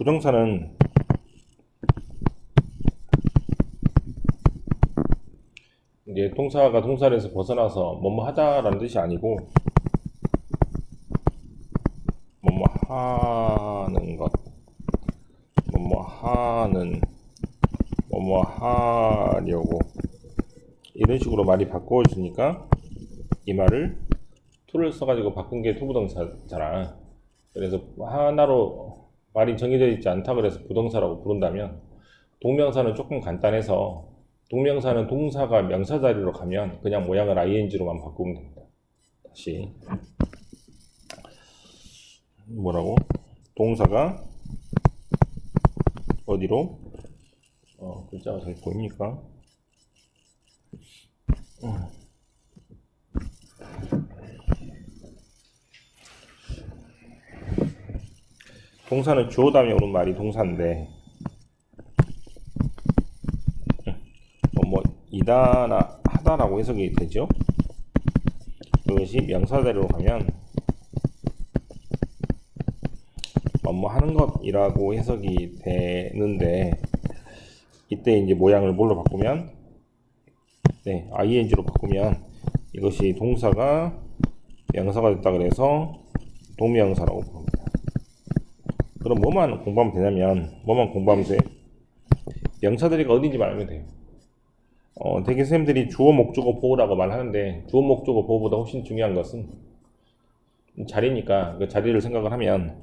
부정사는 이제 동사가 동사에서 벗어나서 뭐뭐 하다라는 뜻이 아니고 뭐뭐 하는 것, 뭐뭐 하는, 뭐뭐 하려고 이런 식으로 말이 바꿔주니까 이 말을 to를 써가지고 바꾼 게 투부동사잖아. 그래서 하나로 말이 정해져 있지 않다 그래서 부동사라고 부른다면 동명사는 조금 간단해서 동명사는 동사가 명사 자리로 가면 그냥 모양을 ing로만 바꾸면 됩니다. 다시 뭐라고? 동사가 어디로? 어, 글자가 잘 보입니까? 음. 동사는 주어 다음에 오는 말이 동사인데 어, 뭐 이다나 하다라고 해석이 되죠. 그것이 명사 자리로 가면 뭐뭐 하는 것이라고 해석이 되는데 이때 이제 모양을 뭘로 바꾸면 네, ing로 바꾸면 이것이 동사가 명사가 됐다 그래서 동명사라고 부릅니다. 그럼 뭐만 공부하면 되냐면 뭐만 공부하면 돼? 명사들이가 어딘지 말하면 돼요. 어, 대개 선생님들이 주어 목적어 보호라고 말하는데 주어 목적어 보호보다 훨씬 중요한 것은 자리니까 그 자리를 생각을 하면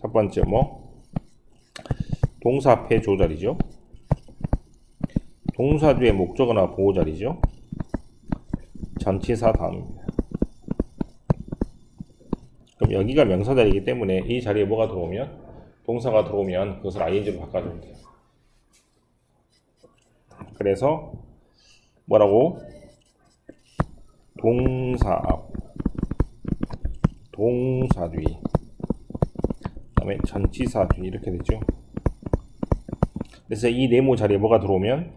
첫 번째 뭐 동사 앞에 조자리죠. 동사 뒤에 목적어나 보호 자리죠. 전치사 다음입니다. 그럼 여기가 명사 자리이기 때문에 이 자리에 뭐가 들어오면 동사가 들어오면 그것을 ing로 바꿔주면 돼요. 그래서 뭐라고? 동사 앞, 동사 뒤, 그다음에 전치사 뒤 이렇게 되죠. 그래서 이 네모 자리에 뭐가 들어오면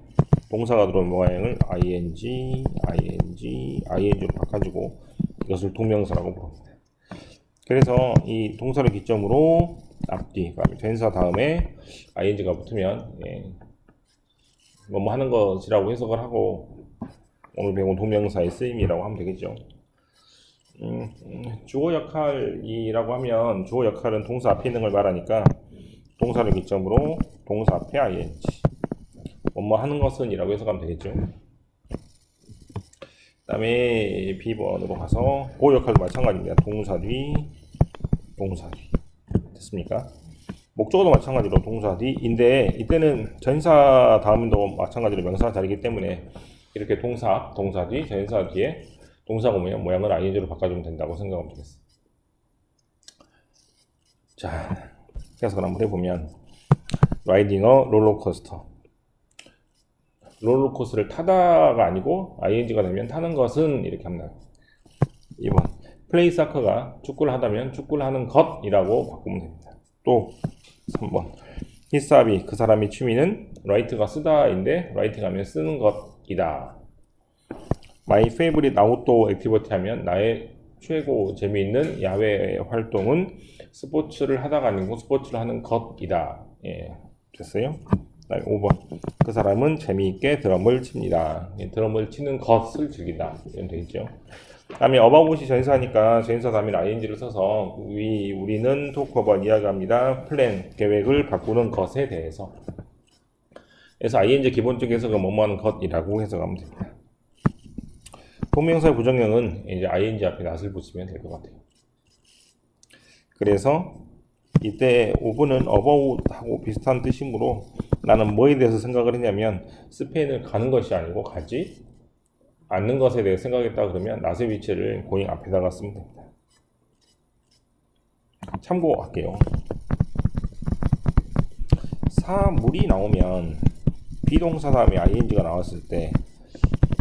동사가 들어오면 모양을 ing, ing, ing로 바꿔주고 이것을 동명사라고 부릅니다. 그래서 이 동사를 기점으로 앞뒤, 전사 다음에 ing가 붙으면 예, 뭐뭐 하는 것이라고 해석을 하고 오늘 배운 동명사의 쓰임이라고 하면 되겠죠. 음, 음, 주어 역할이라고 하면 주어 역할은 동사 앞에 있는 걸 말하니까 동사를 기점으로 동사 앞에 ing 뭐뭐 하는 것은이라고 해석하면 되겠죠. 그다음에 B번으로 가서 보호 역할도 마찬가지입니다. 동사 뒤, 동사 뒤. 됐습니까? 목적어도 마찬가지로 동사 뒤인데 이때는 전사 다음도 마찬가지로 명사 자리이기 때문에 이렇게 동사 앞, 동사 뒤, 전사 뒤에 동사가 오면 모양을 ing로 바꿔주면 된다고 생각하면 되겠습니다. 자, 해석을 한번 해보면 라이딩 어 롤러코스터 롤러코스를 타다가 아니고 ing가 되면 타는 것은 이렇게 합니다. 2번 플레이 사커가 축구를 하다면 축구를 하는 것이라고 바꾸면 됩니다. 또 3번 히사비 그 사람의 취미는 라이트가 쓰다인데 라이트가 하면 쓰는 것이다. My favorite outdoor 하면 나의 최고 재미있는 야외 활동은 스포츠를 하다가 아니고 스포츠를 하는 것이다. 예, 됐어요? 그다음에 5번 그 사람은 재미있게 드럼을 칩니다. 예, 드럼을 치는 것을 즐기다. 이런 되겠죠. 다음에 어바웃이 전사니까 전사 다음에 ing를 써서 위 우리는 토크어바 이야기합니다. 플랜 계획을 바꾸는 것에 대해서 그래서 ing 기본적 해석은 뭐뭐 하는 것이라고 해석하면 됩니다. 동명사의 부정형은 이제 ing 앞에 낫을 붙이면 될 것 같아요. 그래서 이때 5번은 about하고 비슷한 뜻이므로 나는 뭐에 대해서 생각을 했냐면 스페인을 가는 것이 아니고 가지 않는 것에 대해 생각했다 그러면 낫의 위치를 고잉 앞에다가 쓰면 됩니다. 참고할게요. 사물이 나오면 비동사 다음에 ing가 나왔을 때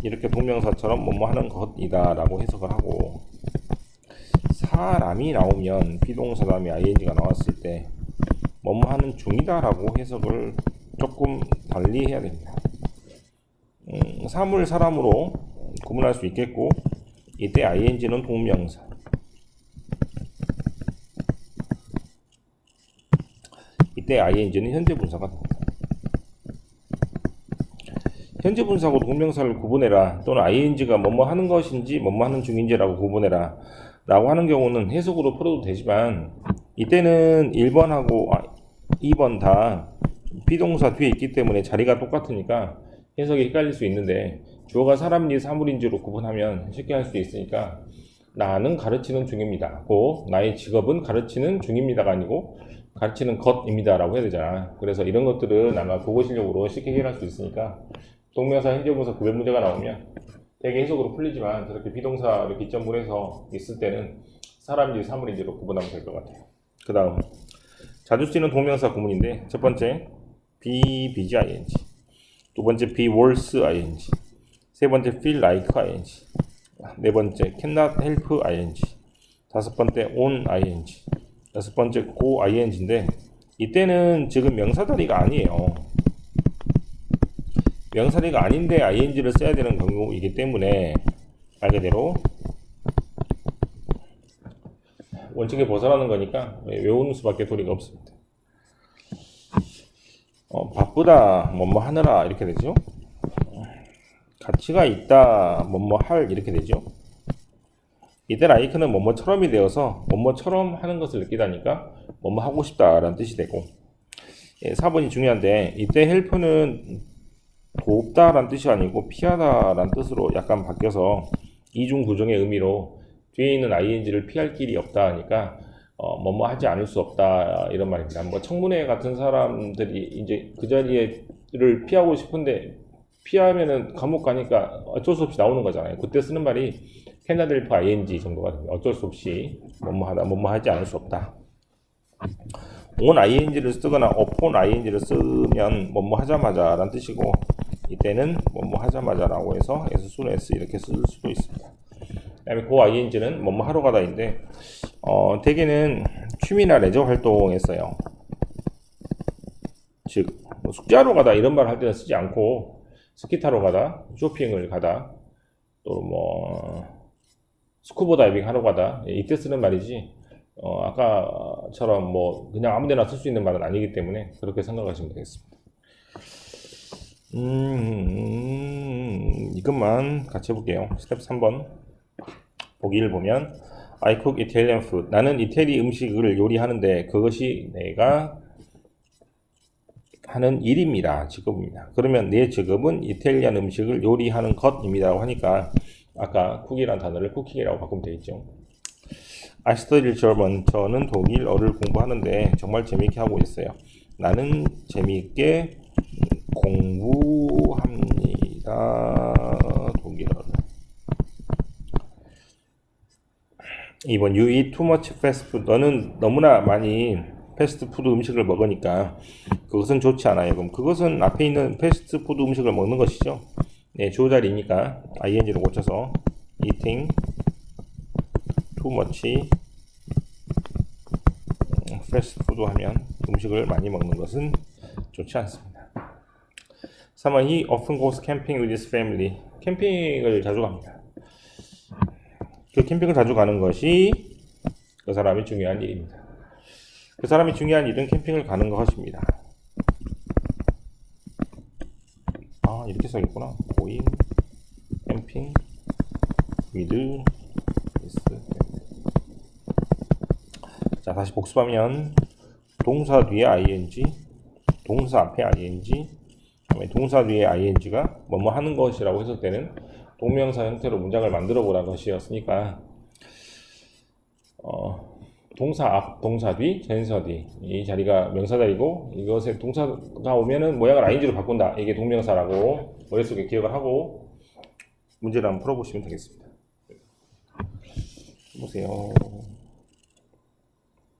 이렇게 동명사처럼 뭐뭐 하는 것이다 라고 해석을 하고 사람이 나오면 비동사 다음에 ing가 나왔을 때 뭐뭐 하는 중이다 라고 해석을 조금 달리 해야 됩니다. 음, 사물 사람으로 구분할 수 있겠고 이때 ing는 동명사 이때 ing는 현재 분사가 됩니다. 현재 분사하고 동명사를 구분해라 또는 ing가 뭐뭐 하는 것인지 뭐뭐 하는 중인지라고 구분해라 라고 하는 경우는 해석으로 풀어도 되지만 이때는 1번하고 2번 다 비동사 뒤에 있기 때문에 자리가 똑같으니까 해석이 헷갈릴 수 있는데 주어가 사람인지 사물인지로 구분하면 쉽게 할 수 있으니까 나는 가르치는 중입니다. 고 나의 직업은 가르치는 중입니다가 아니고 가르치는 것입니다라고 해야 되잖아. 그래서 이런 것들은 아마 국어 실력으로 쉽게 해결할 수 있으니까 동명사, 현재분사 구별 문제가 나오면 되게 해석으로 풀리지만 저렇게 비동사를 기점으로 해서 있을 때는 사람인지 사물인지로 구분하면 될 것 같아요. 그 다음 자주 쓰이는 동명사 구문인데 첫 번째 be, busy, ing 두 번째 be worse, ing 세 번째 feel like, ing 네 번째 cannot help, ing 다섯 번째 on, ing 여섯 번째 go, ing인데 이때는 지금 명사 자리가 아니에요. 명사리가 아닌데 ing를 써야 되는 경우이기 때문에 말 그대로 원칙에 벗어나는 거니까 외우는 수밖에 도리가 없습니다. 어, 바쁘다, 뭐뭐 하느라 이렇게 되죠. 가치가 있다, 뭐뭐 할 이렇게 되죠. 이때 라이크는 뭐뭐처럼이 되어서 뭐뭐처럼 하는 것을 느끼다니까 뭐뭐 하고 싶다라는 뜻이 되고 예, 4번이 중요한데 이때 헬프는 돕다라는 뜻이 아니고 피하다라는 뜻으로 약간 바뀌어서 이중 구정의 의미로 뒤에 있는 ing를 피할 길이 없다 하니까 어, 뭐뭐 하지 않을 수 없다 이런 말입니다. 뭐 청문회 같은 사람들이 이제 그 자리를 피하고 싶은데 피하면은 감옥 가니까 어쩔 수 없이 나오는 거잖아요. 그때 쓰는 말이 캐나델프 ing 정도가 됩니다. 어쩔 수 없이 뭐뭐 하다 뭐뭐 하지 않을 수 없다. on ing를 쓰거나 upon ing를 쓰면 뭐뭐 하자마자 라는 뜻이고 이때는 뭐뭐 하자마자라고 해서 as soon as 이렇게 쓸 수도 있습니다. 그다음에 고 ing는 뭐뭐 하러 가다인데 어, 대개는 취미나 레저 활동에 써요. 즉, 뭐 숙제하러 가다 이런 말 할 때는 쓰지 않고 스키 타러 가다, 쇼핑을 가다, 또 뭐 스쿠버 다이빙 하러 가다 예, 이때 쓰는 말이지. 어, 아까처럼 뭐 그냥 아무 데나 쓸 수 있는 말은 아니기 때문에 그렇게 생각하시면 되겠습니다. 음, 이것만 같이 해볼게요. 스텝 3번. 보기를 보면, I cook Italian food. 나는 이태리 음식을 요리하는데 그것이 내가 하는 일입니다. 직업입니다. 그러면 내 직업은 이탈리안 음식을 요리하는 것입니다. 하니까 아까 쿡이란 단어를 쿠킹이라고 바꾸면 되겠죠. I study German. 저는 독일어를 공부하는데 정말 재미있게 하고 있어요. 나는 재미있게 공부합니다. 독일어를. 2번 You eat too much fast food. 너는 너무나 많이 패스트푸드 음식을 먹으니까 그것은 좋지 않아요. 그럼 그것은 앞에 있는 패스트푸드 음식을 먹는 것이죠. 네, 주어 자리니까 ing를 고쳐서 eating too much 패스트푸드 하면 음식을 많이 먹는 것은 좋지 않습니다. 3번 He often goes camping with his family. 캠핑을 자주 갑니다. 그 캠핑을 자주 가는 것이 그 사람이 중요한 일입니다. 그 사람이 중요한 일은 캠핑을 가는 것입니다. 아 이렇게 써있구나. 고인 캠핑 his family. 자 다시 복습하면 동사 뒤에 ing, 동사 앞에 ing, 동사 뒤에 ing가 뭐뭐 하는 것이라고 해석되는 동명사 형태로 문장을 만들어 보라는 것이었으니까 어, 동사 앞, 동사 뒤, 전사 뒤. 이 자리가 명사 자리고 이것에 동사가 오면은 모양을 ing로 바꾼다. 이게 동명사라고 머릿속에 기억을 하고 문제를 한번 풀어보시면 되겠습니다. 보세요.